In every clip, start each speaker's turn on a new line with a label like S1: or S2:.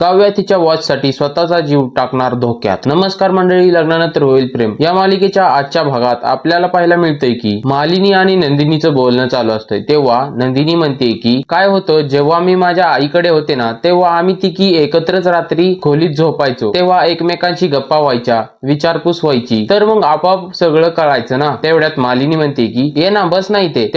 S1: काव्या तिच्या वॉचसाठी स्वतःचा जीव टाकणार धोक्यात. नमस्कार मंडळी लग्नानंतर होईल प्रेम. या मालिकेच्या आजच्या भागात आपल्याला पाहायला मिळतंय की मालिनी आणि नंदिनीचं बोलणं चालू असतंय. तेव्हा नंदिनी म्हणते की काय होतं? जेव्हा मी माझ्या आईकडे होते ना तेव्हा आम्ही तिकी एकत्रच रात्री खोलीत झोपायचो. तेव्हा एकमेकांशी गप्पा व्हायच्या विचारपूस व्हायची. तर मग आपोआप सगळं कळायचं ना? तेवढ्यात मालिनी म्हणते की ये ना बस नाही ते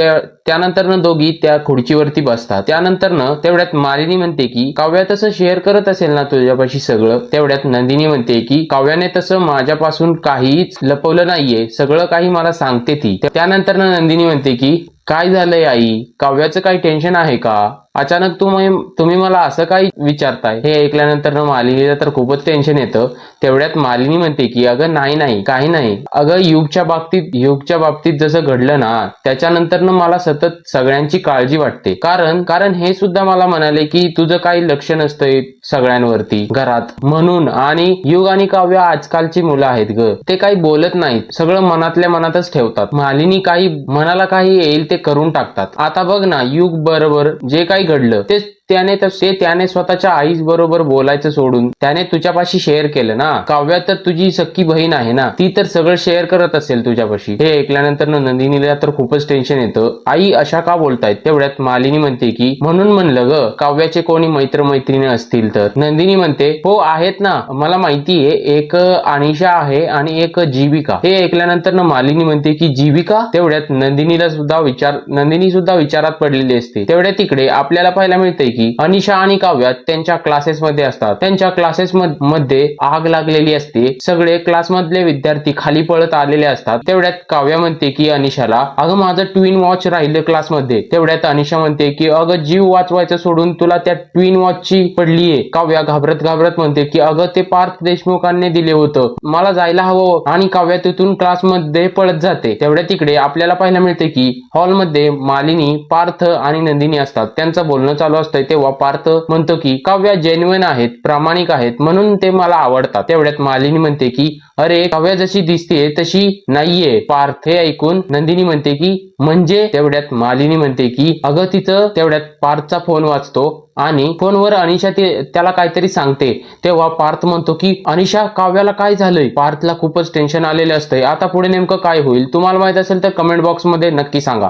S1: त्यानंतर न दोघी त्या खुर्चीवरती बसतात. त्यानंतर न तेवढ्यात मालिनी म्हणते की काव्या तसं शेअर करत असेल ना तुझ्यापाशी सगळं? तेवढ्यात नंदिनी म्हणते की काव्याने तसं माझ्यापासून काहीच लपवलं नाहीये. सगळं काही मला सांगते ती. त्यानंतर नंदिनी म्हणते की काय झालंय आई? काव्याचं काही टेन्शन आहे का? अचानक तुम्ही तुम्ही मला असं काही विचारताय? हे ऐकल्यानंतर मालिनीला तर खूपच टेन्शन येतं. तेवढ्यात मालिनी म्हणते की अगं नाही नाही काही नाही. अगं युगच्या बाबतीत युगच्या बाबतीत जसं घडलं ना त्याच्यानंतर ना मला सतत सगळ्यांची काळजी वाटते. कारण कारण हे सुद्धा मला म्हणाले की तुझं काही लक्ष नसतंय सगळ्यांवरती घरात. म्हणून आणि युग आणि काव्य आजकालची मुलं आहेत ग. ते काही बोलत नाहीत. सगळं मनातल्या मनातच ठेवतात. मालिनी काही मनाला काही येईल ते करून टाकतात. आता बघ ना युग बरोबर जे काही घडलं? ते त्याने तर- ते त्याने स्वतःच्या आईस बरोबर बोलायचं सोडून त्याने तुझ्यापाशी शेअर केलं ना. काव्या तर तुझी सख्खी बहीण आहे ना. ती तर सगळं शेअर करत असेल तुझ्यापाशी. हे ऐकल्यानंतर नंदिनीला तर खूपच टेन्शन येतं. आई अशा का बोलतायत? तेवढ्यात मालिनी म्हणते की म्हणून म्हणलं ग काव्याचे कोणी मैत्र मैत्रिणी असतील तर? नंदिनी म्हणते हो आहेत ना. मला माहितीये एक अनिशा आहे आणि एक जीविका. हे ऐकल्यानंतर ना मालिनी म्हणते की जीविका? तेवढ्यात नंदिनीला सुद्धा विचार नंदिनी सुद्धा विचारात पडलेली असते. तेवढ्या तिकडे आपल्याला पाहायला मिळते की अनिशा आणि काव्या त्यांच्या क्लासेस मध्ये असतात. त्यांच्या क्लासेस मध्ये आग लागलेली असते. सगळे क्लासमधले विद्यार्थी खाली पळत आलेले असतात. तेवढ्यात काव्या म्हणते की अनिशाला अगं माझं ट्विन वॉच राहिलं क्लासमध्ये तेवढ्यात अनिशा म्हणते की अगं जीव वाचवायचं सोडून तुला त्या ट्विन वॉचची पडलीये. काव्या घाबरत घाबरत म्हणते की अगं ते पार्थ देशमुखांनी दिले होतं. मला जायला हवं आणि काव्या तिथून क्लासमध्ये पळत जाते. तेवढ्या तिकडे आपल्याला पाहायला मिळते की हॉलमध्ये मालिनी पार्थ आणि नंदिनी असतात. त्यांचं बोलणं चालू असतं असतंय तेव्हा पार्थ म्हणतो की काव्या जेन्युन आहेत प्रामाणिक आहेत म्हणून ते मला आवडतात. तेवढ्यात मालिनी म्हणते की अरे काव्या जशी दिसते तशी नाहीये. पार्थ हे ऐकून नंदिनी म्हणते की म्हणजे? तेवढ्यात मालिनी म्हणते की अगं तिचं तेवढ्यात पार्थचा फोन वाचतो आणि फोनवर अनिशा ते त्याला काहीतरी सांगते. तेव्हा पार्थ म्हणतो की अनिशा काव्याला काय झालंय? पार्थला खूपच टेन्शन आलेलं असतंय. आता पुढे नेमकं काय होईल? तुम्हाला माहीत असेल तर कमेंट बॉक्समध्ये नक्की सांगा.